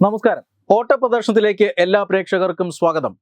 നമസ്കാരം. ഓട്ട പ്രദർശനത്തിലേക്ക് എല്ലാ പ്രേക്ഷകർക്കും സ്വാഗതം.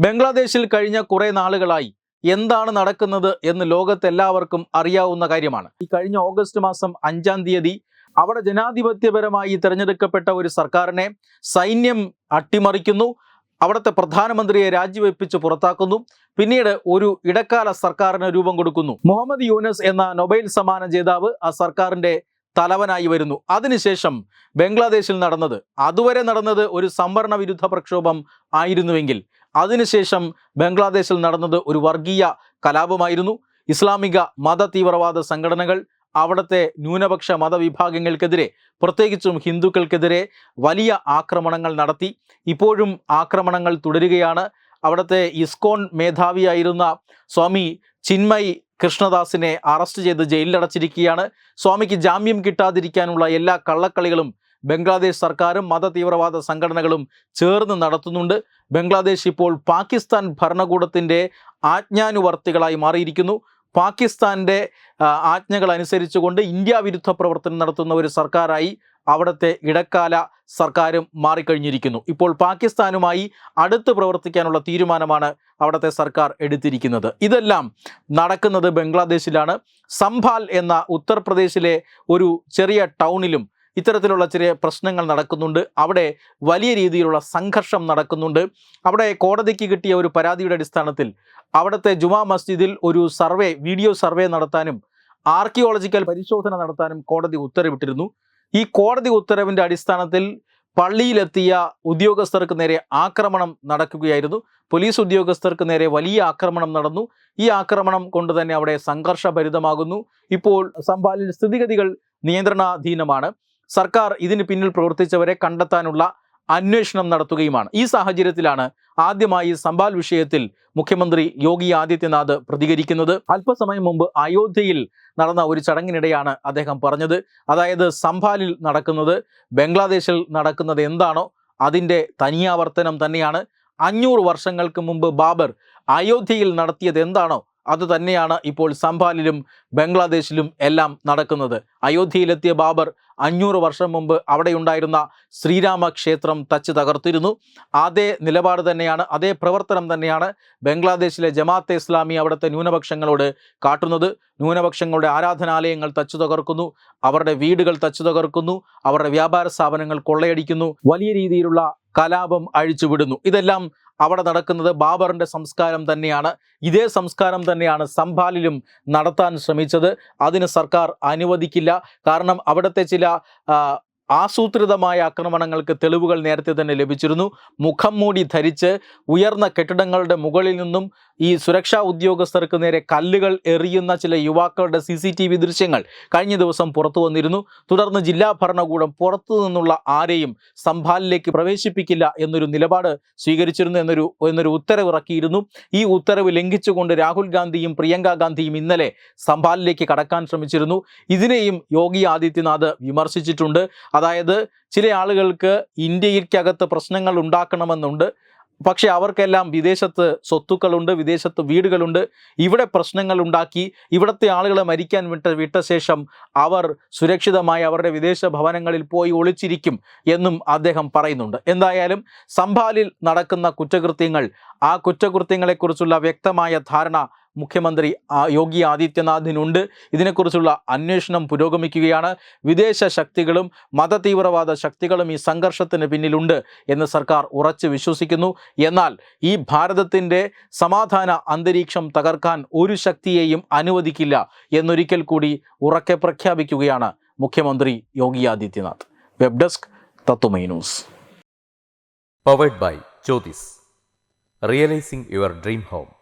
ബംഗ്ലാദേശിൽ കഴിഞ്ഞ കുറെ നാളുകളായി എന്താണ് നടക്കുന്നത് എന്ന് ലോകത്തെല്ലാവർക്കും അറിയാവുന്ന കാര്യമാണ്. ഈ കഴിഞ്ഞ ഓഗസ്റ്റ് മാസം അഞ്ചാം തീയതി അവിടെ ജനാധിപത്യപരമായി തിരഞ്ഞെടുക്കപ്പെട്ട ഒരു സർക്കാരിനെ സൈന്യം അട്ടിമറിക്കുന്നു. അവിടുത്തെ പ്രധാനമന്ത്രിയെ രാജിവെപ്പിച്ച് പുറത്താക്കുന്നു. പിന്നീട് ഒരു ഇടക്കാല സർക്കാരിന് രൂപം കൊടുക്കുന്നു. മുഹമ്മദ് യൂനസ് എന്ന നൊബൈൽ സമ്മാന ജേതാവ് ആ സർക്കാരിന്റെ തലവനായി വരുന്നു. അതിനുശേഷം ബംഗ്ലാദേശിൽ നടന്നത് അതുവരെ നടന്നത് ഒരു സംവരണ വിരുദ്ധ പ്രക്ഷോഭം ആയിരുന്നുവെങ്കിൽ അതിനുശേഷം ബംഗ്ലാദേശിൽ നടന്നത് ഒരു വർഗീയ കലാപമായിരുന്നു. ഇസ്ലാമിക മത തീവ്രവാദ സംഘടനകൾ അവിടുത്തെ ന്യൂനപക്ഷ മതവിഭാഗങ്ങൾക്കെതിരെ പ്രത്യേകിച്ചും ഹിന്ദുക്കൾക്കെതിരെ വലിയ ആക്രമണങ്ങൾ നടത്തി. ഇപ്പോഴും ആക്രമണങ്ങൾ തുടരുകയാണ്. അവിടുത്തെ ഇസ്കോൺ മേധാവിയായിരുന്ന സ്വാമി ചിന്മയ് കൃഷ്ണദാസിനെ അറസ്റ്റ് ചെയ്ത് ജയിലിലടച്ചിരിക്കുകയാണ്. സ്വാമിക്ക് ജാമ്യം കിട്ടാതിരിക്കാനുള്ള എല്ലാ കള്ളക്കളികളും ബംഗ്ലാദേശ് സർക്കാരും മതതീവ്രവാദ സംഘടനകളും ചേർന്ന് നടത്തുന്നുണ്ട്. ബംഗ്ലാദേശ് ഇപ്പോൾ പാകിസ്ഥാൻ ഭരണകൂടത്തിന്റെ ആജ്ഞാനുവർത്തികളായി മാറിയിരിക്കുന്നു. പാകിസ്ഥാന്റെ ആജ്ഞകൾ അനുസരിച്ചുകൊണ്ട് ഇന്ത്യ വിരുദ്ധ പ്രവർത്തനം നടത്തുന്ന ഒരു സർക്കാരായി അവിടുത്തെ ഇടക്കാല സർക്കാരും മാറിക്കഴിഞ്ഞിരിക്കുന്നു. ഇപ്പോൾ പാകിസ്ഥാനുമായി അടുത്ത് പ്രവർത്തിക്കാനുള്ള തീരുമാനമാണ് അവിടുത്തെ സർക്കാർ എടുത്തിരിക്കുന്നത്. ഇതെല്ലാം നടക്കുന്നത് ബംഗ്ലാദേശിലാണ്. സംഭാൽ എന്ന ഉത്തർപ്രദേശിലെ ഒരു ചെറിയ ടൗണിലും ഇത്തരത്തിലുള്ള ചെറിയ പ്രശ്നങ്ങൾ നടക്കുന്നുണ്ട്. അവിടെ വലിയ രീതിയിലുള്ള സംഘർഷം നടക്കുന്നുണ്ട്. അവിടെ കോടതിക്ക് കിട്ടിയ ഒരു പരാതിയുടെ അടിസ്ഥാനത്തിൽ അവിടുത്തെ ജുമാ മസ്ജിദിൽ ഒരു സർവേ വീഡിയോ സർവേ നടത്താനും ആർക്കിയോളജിക്കൽ പരിശോധന നടത്താനും കോടതി ഉത്തരവിട്ടിരുന്നു. ഈ കോടതി ഉത്തരവിന്റെ അടിസ്ഥാനത്തിൽ പള്ളിയിലെത്തിയ ഉദ്യോഗസ്ഥർക്ക് നേരെ ആക്രമണം നടക്കുകയായിരുന്നു. പോലീസ് ഉദ്യോഗസ്ഥർക്ക് നേരെ വലിയ ആക്രമണം നടന്നു. ഈ ആക്രമണം കൊണ്ട് തന്നെ അവിടെ സംഘർഷഭരിതമാകുന്നു. ഇപ്പോൾ സംഭാലിൽ സ്ഥിതിഗതികൾ നിയന്ത്രണാധീനമാണ്. സർക്കാർ ഇതിന് പിന്നിൽ പ്രവർത്തിച്ചവരെ കണ്ടെത്താനുള്ള അന്വേഷണം നടത്തുകയുമാണ്. ഈ സാഹചര്യത്തിലാണ് ആദ്യമായി സംഭാൽ വിഷയത്തിൽ മുഖ്യമന്ത്രി യോഗി ആദിത്യനാഥ് പ്രതികരിക്കുന്നത്. അല്പസമയം മുമ്പ് അയോധ്യയിൽ നടന്ന ഒരു ചടങ്ങിനിടെയാണ് അദ്ദേഹം പറഞ്ഞത്. അതായത് സംഭാലിൽ നടക്കുന്നത് ബംഗ്ലാദേശിൽ നടക്കുന്നത് എന്താണോ അതിന്റെ തനിയാവർത്തനം തന്നെയാണ്. അഞ്ഞൂറ് വർഷങ്ങൾക്ക് മുമ്പ് ബാബർ അയോധ്യയിൽ നടത്തിയത് എന്താണോ അത് തന്നെയാണ് ഇപ്പോൾ സംഭാലിലും ബംഗ്ലാദേശിലും എല്ലാം നടക്കുന്നത്. അയോധ്യയിലെത്തിയ ബാബർ അഞ്ഞൂറ് വർഷം മുമ്പ് അവിടെയുണ്ടായിരുന്ന ശ്രീരാമ ക്ഷേത്രം തച്ച് തകർത്തിരുന്നു. അതേ നിലപാട് തന്നെയാണ് അതേ പ്രവർത്തനം തന്നെയാണ് ബംഗ്ലാദേശിലെ ജമാഅത്തെ ഇസ്ലാമി അവിടുത്തെ ന്യൂനപക്ഷങ്ങളോട് കാട്ടുന്നത്. ന്യൂനപക്ഷങ്ങളുടെ ആരാധനാലയങ്ങൾ തച്ചു തകർക്കുന്നു അവരുടെ വീടുകൾ തച്ചു തകർക്കുന്നു അവരുടെ വ്യാപാര സ്ഥാപനങ്ങൾ കൊള്ളയടിക്കുന്നു വലിയ രീതിയിലുള്ള കലാപം അഴിച്ചുവിടുന്നു. ഇതെല്ലാം അവിടെ നടക്കുന്നത് ബാബറിന്റെ സംസ്കാരം തന്നെയാണ്. ഇതേ സംസ്കാരം തന്നെയാണ് സംഭാലിലും നടത്താൻ ശ്രമിച്ചത്. അതിന് സർക്കാർ അനുവദിക്കില്ല. കാരണം അവിടുത്തെ ചില ആസൂത്രിതമായ ആക്രമണങ്ങൾക്ക് തെളിവുകൾ നേരത്തെ തന്നെ ലഭിച്ചിരുന്നു. മുഖം മൂടി ധരിച്ച് ഉയർന്ന കെട്ടിടങ്ങളുടെ മുകളിൽ നിന്നും ഈ സുരക്ഷാ ഉദ്യോഗസ്ഥർക്ക് നേരെ കല്ലുകൾ എറിയുന്ന ചില യുവാക്കളുടെ സി ദൃശ്യങ്ങൾ കഴിഞ്ഞ ദിവസം പുറത്തു വന്നിരുന്നു. തുടർന്ന് ജില്ലാ ഭരണകൂടം പുറത്തു നിന്നുള്ള ആരെയും സംഭാലിലേക്ക് പ്രവേശിപ്പിക്കില്ല എന്നൊരു നിലപാട് സ്വീകരിച്ചിരുന്നു എന്നൊരു എന്നൊരു ഉത്തരവ് ഇറക്കിയിരുന്നു. ഈ ഉത്തരവ് ലംഘിച്ചുകൊണ്ട് രാഹുൽ ഗാന്ധിയും പ്രിയങ്ക ഗാന്ധിയും ഇന്നലെ സംഭാലിലേക്ക് കടക്കാൻ ശ്രമിച്ചിരുന്നു. ഇതിനെയും യോഗി ആദിത്യനാഥ് വിമർശിച്ചിട്ടുണ്ട്. അതായത് ചില ആളുകൾക്ക് ഇന്ത്യയ്ക്കകത്ത് പ്രശ്നങ്ങൾ ഉണ്ടാക്കണമെന്നുണ്ട്. പക്ഷെ അവർക്കെല്ലാം വിദേശത്ത് സ്വത്തുക്കളുണ്ട് വിദേശത്ത് വീടുകളുണ്ട്. ഇവിടെ പ്രശ്നങ്ങൾ ഉണ്ടാക്കി ഇവിടുത്തെ ആളുകളെ മരിക്കാൻ വിട്ട വിട്ട ശേഷം അവർ സുരക്ഷിതമായി അവരുടെ വിദേശ ഭവനങ്ങളിൽ പോയി ഒളിച്ചിരിക്കും എന്നും അദ്ദേഹം പറയുന്നുണ്ട്. എന്തായാലും സംഭാലിൽ നടക്കുന്ന കുറ്റകൃത്യങ്ങൾ ആ കുറ്റകൃത്യങ്ങളെക്കുറിച്ചുള്ള വ്യക്തമായ ധാരണ മുഖ്യമന്ത്രി യോഗി ആദിത്യനാഥിനുണ്ട്. ഇതിനെക്കുറിച്ചുള്ള അന്വേഷണം പുരോഗമിക്കുകയാണ്. വിദേശ ശക്തികളും മതതീവ്രവാദ ശക്തികളും ഈ സംഘർഷത്തിന് പിന്നിലുണ്ട് എന്ന് സർക്കാർ ഉറച്ചു വിശ്വസിക്കുന്നു. എന്നാൽ ഈ ഭാരതത്തിന്റെ സമാധാന അന്തരീക്ഷം തകർക്കാൻ ഒരു ശക്തിയെയും അനുവദിക്കില്ല എന്നൊരിക്കൽ കൂടി ഉറക്കെ പ്രഖ്യാപിക്കുകയാണ് മുഖ്യമന്ത്രി Yogi Adityanath. Web desk Tatwamayi news. Powered by Jyothis realising your dream home.